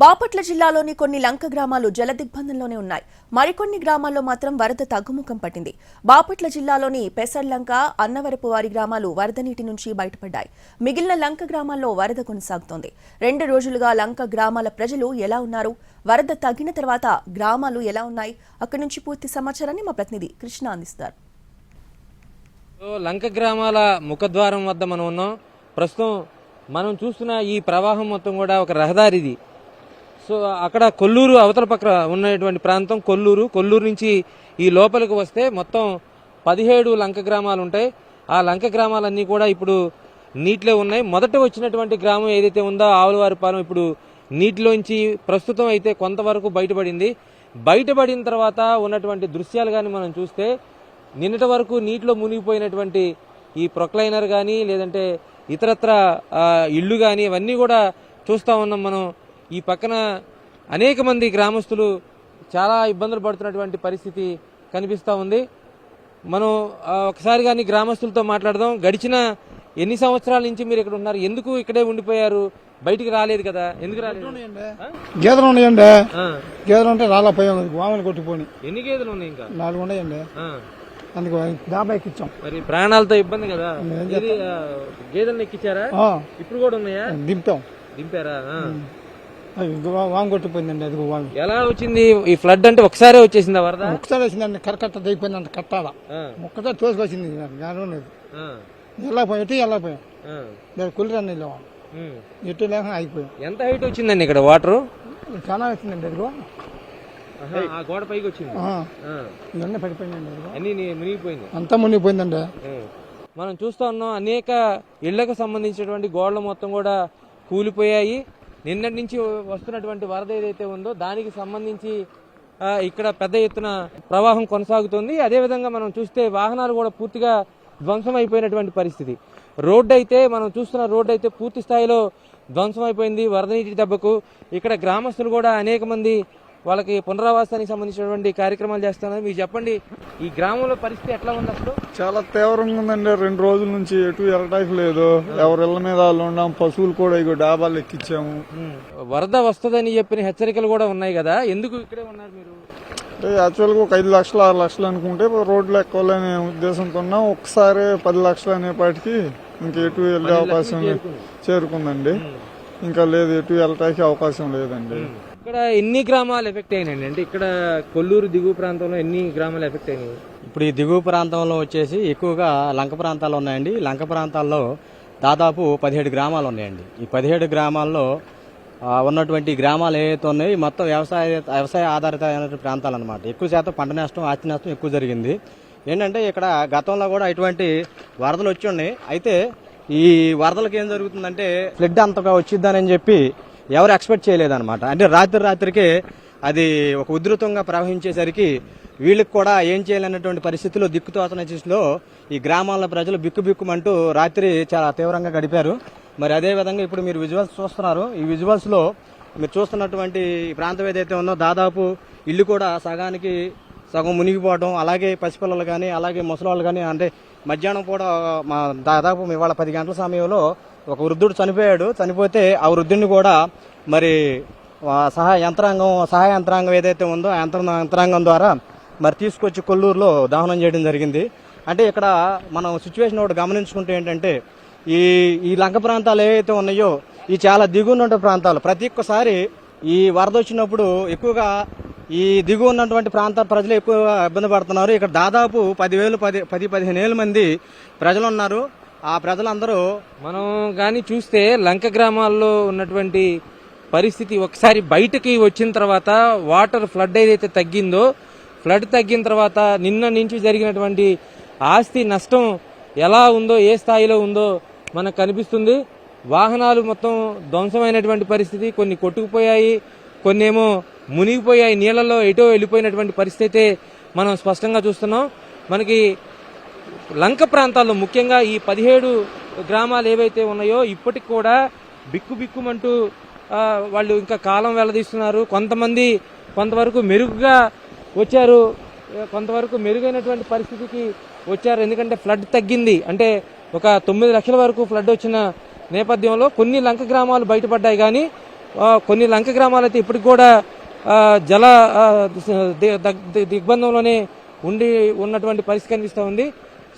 బాపట్ల జిల్లాలోని కొన్ని లంక గ్రామాలు జలదిగ్బంధంలోనే ఉన్నాయి. మరికొన్ని గ్రామాల్లో మాత్రం వరద తగ్గుముఖం పట్టింది. బాపట్ల జిల్లాలోని పెసర్లంక అన్నవరపు వారి గ్రామాలు వరద నీటి నుంచి బయటపడ్డాయి. మిగిలిన లంక గ్రామాల్లో వరద కొనసాగుతోంది. రెండు రోజులుగా లంక గ్రామాల ప్రజలు ఎలా ఉన్నారు? వరద తగ్గిన తర్వాత గ్రామాలు ఎలా ఉన్నాయి? అక్కడి నుంచి పూర్తి సమాచారాన్ని మా ప్రతినిధి కృష్ణ అందిస్తారు. లంక గ్రామాల ముఖద్వారం వద్ద మనం ఉన్నాం. ప్రస్తుతం మనం చూస్తున్న ఈ ప్రవాహం మొత్తం కూడా ఒక రహదారిది. సో అక్కడ కొల్లూరు అవతల పక్క ఉన్నటువంటి ప్రాంతం కొల్లూరు. కొల్లూరు నుంచి ఈ లోపలికి వస్తే మొత్తం పదిహేడు లంక గ్రామాలు ఉంటాయి. ఆ లంక గ్రామాలన్నీ కూడా ఇప్పుడు నీటిలో ఉన్నాయి. మొదట వచ్చినటువంటి గ్రామం ఏదైతే ఉందో ఆవులవారిపాలెం ఇప్పుడు నీటిలోంచి ప్రస్తుతం అయితే కొంతవరకు బయటపడింది. బయటపడిన తర్వాత ఉన్నటువంటి దృశ్యాలు కానీ మనం చూస్తే నిన్నటి వరకు నీటిలో మునిగిపోయినటువంటి ఈ ప్రొక్లైనర్ కానీ లేదంటే ఇతరత్ర ఇళ్ళు కానీ ఇవన్నీ కూడా చూస్తూ ఉన్నాం మనం. ఈ పక్కన అనేక మంది గ్రామస్తులు చాలా ఇబ్బందులు పడుతున్నటువంటి పరిస్థితి కనిపిస్తూ ఉంది. మనం ఒకసారి కానీ గ్రామస్తులతో మాట్లాడదాం. గడిచిన ఎన్ని సంవత్సరాల నుంచి మీరు ఇక్కడ ఉన్నారు? ఎందుకు ఇక్కడే ఉండిపోయారు? బయటికి రాలేదు కదా. ఎందుకు రాలేదు? గేదెలు ఉన్నాయండి. గేదెలు ఉంటే పోయాం వామని కొట్టిపోయి ఎన్ని గేదెలు ఉన్నాయి ఇంకా? నాలుగు ఉన్నాయండి. అందుకు డాబా ఎక్కిచ్చాం. మరి ప్రాణాలతో ఇబ్బంది కదా. గేదెలను ఎక్కించారా ఇప్పుడు కూడా ఉన్నాయా? దింపాం. దింపారా? ఆ. అది వా- వాము కొట్టిపోయిందండి అది వాము ఎలా వచ్చింది? ఈ ఫ్లడ్ అంటే ఒకసారే వచ్చేసిందా వరద? ఒక్కసారి వచ్చిందండి కరకట్ట దిగిపోయిందంట కట్టాల. ఆ, ఒక్కసారి తోసుకొచ్చింది జ్ఞానం లేదు. ఎలా పోయాం ఎటు ఎలా పోయాం. దాని కులిరన్ని. ఎటు లేక ఆగిపోయాం. ఎంత హైట్ వచ్చిందండి ఇక్కడ వాటర్? చాలా వచ్చిందండి అదిగో. ఆ గోడ పైకి వచ్చింది. ఇవన్నీ పడిపోయిందండి అన్ని నీ- మునిగిపోయింది అంతా మునిగిపోయిందండి. మనం చూస్తా ఉన్నాం అనేక ఇళ్ళకు సంబంధించినటువంటి గోడలు మొత్తం కూడా కూలిపోయాయి. నిన్నటి నుంచి వస్తున్నటువంటి వరద ఏదైతే ఉందో దానికి సంబంధించి ఇక్కడ పెద్ద ఎత్తున ప్రవాహం కొనసాగుతుంది. అదేవిధంగా మనం చూస్తే వాహనాలు కూడా పూర్తిగా ధ్వంసం అయిపోయినటువంటి పరిస్థితి. రోడ్డు అయితే మనం చూస్తున్న రోడ్డు అయితే పూర్తి స్థాయిలో ధ్వంసం అయిపోయింది వరద నీటి దెబ్బకు. ఇక్కడ గ్రామస్తులు కూడా అనేక మంది వాళ్ళకి పునరావాసానికి సంబంధించినటువంటి కార్యక్రమాలు చేస్తున్నారు. మీరు చెప్పండి ఈ గ్రామంలో పరిస్థితి ఎట్లా ఉంది అసలు? చాలా తీవ్రంగా ఉందండి. రెండు రోజుల నుంచి ఎటు వెళ్ళటానికి లేదు. ఎవరి ఇళ్ళ మీద వాళ్ళు ఉన్నాం పశువులు కూడా ఇగో డాబాలు ఎక్కించాము వరద వస్తుందని చెప్పిన హెచ్చరికలు కూడా ఉన్నాయి కదా. ఎందుకు ఇక్కడే ఉన్నారు మీరు? అంటే యాక్చువల్గా ఒక ఐదు లక్షలు ఆరు లక్షలు అనుకుంటే రోడ్లు ఎక్కాలనే ఉద్దేశంతో ఉన్నాం. ఒకసారి పది లక్షలు అనేపాటికి ఇంక ఎటు వెళ్ళే అవకాశం చేరుకుందండి. ఇంకా లేదు ఎటు వెళ్ళటానికి అవకాశం లేదండి. ఇక్కడ ఎన్ని గ్రామాలు ఎఫెక్ట్ అయినాయండి? అంటే ఇక్కడ కొల్లూరు దిగువ ప్రాంతంలో ఎన్ని గ్రామాలు ఎఫెక్ట్ అయినాయి? ఇప్పుడు ఈ దిగువ ప్రాంతంలో వచ్చేసి ఎక్కువగా లంక ప్రాంతాలు ఉన్నాయండి. లంక ప్రాంతాల్లో దాదాపు పదిహేడు గ్రామాలు ఉన్నాయండి. ఈ పదిహేడు గ్రామాల్లో ఉన్నటువంటి గ్రామాలు ఏవైతే ఉన్నాయి మొత్తం వ్యవసాయ వ్యవసాయ ఆధారిత ప్రాంతాలు అనమాట ఎక్కువ శాతం పంట నష్టం ఆస్తి నష్టం ఎక్కువ జరిగింది. ఏంటంటే ఇక్కడ గతంలో కూడా ఇటువంటి వరదలు వచ్చి ఉన్నాయి. అయితే ఈ వరదలకు ఏం జరుగుతుందంటే ఫ్లడ్ అంతగా వచ్చిద్దానని చెప్పి ఎవరు ఎక్స్పెక్ట్ చేయలేదన్నమాట. అంటే రాత్రి రాత్రికే అది ఒక ఉధృతంగా ప్రవహించేసరికి వీళ్ళకి కూడా ఏం చేయాలన్నటువంటి పరిస్థితుల్లో దిక్కుతోచన చేసిలో ఈ గ్రామాల ప్రజలు బిక్కుబిక్కుమంటూ రాత్రి చాలా తీవ్రంగా గడిపారు. మరి అదే విధంగా ఇప్పుడు మీరు విజువల్స్ చూస్తున్నారు. ఈ విజువల్స్లో మీరు చూస్తున్నటువంటి ఈ ప్రాంతం ఏదైతే ఉందో దాదాపు ఇల్లు కూడా సగానికి సగం మునిగిపోవడం అలాగే పసిపిల్లలు కానీ అలాగే ముసలాళ్ళు కానీ అంటే మధ్యాహ్నం కూడా మా దాదాపు ఇవాళ పది గంటల సమయంలో ఒక వృద్ధుడు చనిపోయాడు. చనిపోతే ఆ వృద్ధుడిని కూడా మరి సహాయ యంత్రాంగం సహాయ యంత్రాంగం ఏదైతే ఉందో ఆ యంత్ర యంత్రాంగం ద్వారా మరి తీసుకొచ్చి కొల్లూరులో దహనం చేయడం జరిగింది. అంటే ఇక్కడ మనం సిచ్యువేషన్ ఒకటి గమనించుకుంటే ఏంటంటే ఈ ఈ లంక ప్రాంతాలు ఏవైతే ఉన్నాయో ఈ చాలా దిగున్నటువంటి ప్రాంతాలు ప్రతి ఒక్కసారి ఈ వరద వచ్చినప్పుడు ఎక్కువగా ఈ దిగువ ఉన్నటువంటి ప్రాంత ప్రజలు ఎక్కువ ఇబ్బంది పడుతున్నారు. ఇక్కడ దాదాపు పదివేలు పది పది పదిహేను వేల మంది ప్రజలు ఉన్నారు. ఆ ప్రజలందరూ మనం కానీ చూస్తే లంక గ్రామాల్లో ఉన్నటువంటి పరిస్థితి ఒకసారి బయటకి వచ్చిన తర్వాత వాటర్ ఫ్లడ్ ఏదైతే తగ్గిందో ఫ్లడ్ తగ్గిన తర్వాత నిన్న నుంచి జరిగినటువంటి ఆస్తి నష్టం ఎలా ఉందో ఏ స్థాయిలో ఉందో మనకు కనిపిస్తుంది. వాహనాలు మొత్తం ధ్వంసమైనటువంటి పరిస్థితి కొన్ని కొట్టుకుపోయాయి కొన్ని ఏమో మునిగిపోయాయి నీళ్ళలో ఎటో వెళ్ళిపోయినటువంటి పరిస్థితి అయితే మనం స్పష్టంగా చూస్తున్నాం. మనకి లంక ప్రాంతాల్లో ముఖ్యంగా ఈ పదిహేడు గ్రామాలు ఏవైతే ఉన్నాయో ఇప్పటికి కూడా బిక్కు బిక్కుమంటూ వాళ్ళు ఇంకా కాలం వెల్లదీస్తున్నారు కొంతమంది కొంతవరకు మెరుగుగా వచ్చారు. కొంతవరకు మెరుగైనటువంటి పరిస్థితికి వచ్చారు. ఎందుకంటే ఫ్లడ్ తగ్గింది. అంటే ఒక తొమ్మిది లక్షల వరకు ఫ్లడ్ వచ్చిన నేపథ్యంలో కొన్ని లంక గ్రామాలు బయటపడ్డాయి. కానీ కొన్ని లంక గ్రామాలు అయితే ఇప్పటికి కూడా జల దిగ్బంధంలోనే ఉండి ఉన్నటువంటి పరిస్థితి కనిపిస్తూ ఉంది.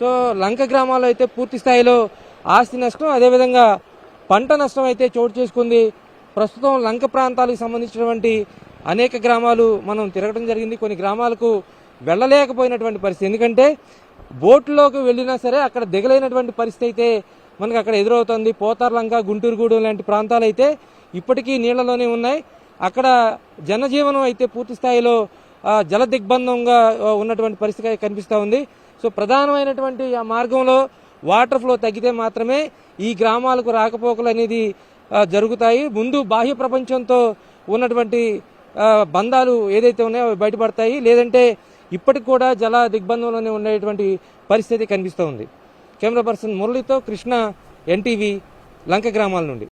సో లంక గ్రామాల్లో అయితే పూర్తి స్థాయిలో ఆస్తి నష్టం అదేవిధంగా పంట నష్టం అయితే చోటు చేసుకుంది. ప్రస్తుతం లంక ప్రాంతాలకు సంబంధించినటువంటి అనేక గ్రామాలు మనం తిరగడం జరిగింది. కొన్ని గ్రామాలకు వెళ్ళలేకపోయినటువంటి పరిస్థితి. ఎందుకంటే బోట్లోకి వెళ్ళినా సరే అక్కడ దిగలేనటువంటి పరిస్థితి అయితే మనకు అక్కడ ఎదురవుతుంది. పోతార్లంక గుంటూరుగూడెం లాంటి ప్రాంతాలు అయితే ఇప్పటికీ నీళ్ళలోనే ఉన్నాయి. అక్కడ జనజీవనం అయితే పూర్తి స్థాయిలో జల దిగ్బంధంగా ఉన్నటువంటి పరిస్థితి కనిపిస్తూ ఉంది. సో ప్రధానమైనటువంటి ఆ మార్గంలో వాటర్ ఫ్లో తగ్గితే మాత్రమే ఈ గ్రామాలకు రాకపోకలు అనేది జరుగుతాయి. ముందు బాహ్య ప్రపంచంతో ఉన్నటువంటి బంధాలు ఏదైతే ఉన్నాయో అవి బయటపడతాయి. లేదంటే ఇప్పటికి కూడా జల దిగ్బంధంలోనే ఉండేటువంటి పరిస్థితి కనిపిస్తూ ఉంది కెమెరా పర్సన్ మురళితో కృష్ణ ఎన్టీవీ లంక గ్రామాల నుండి.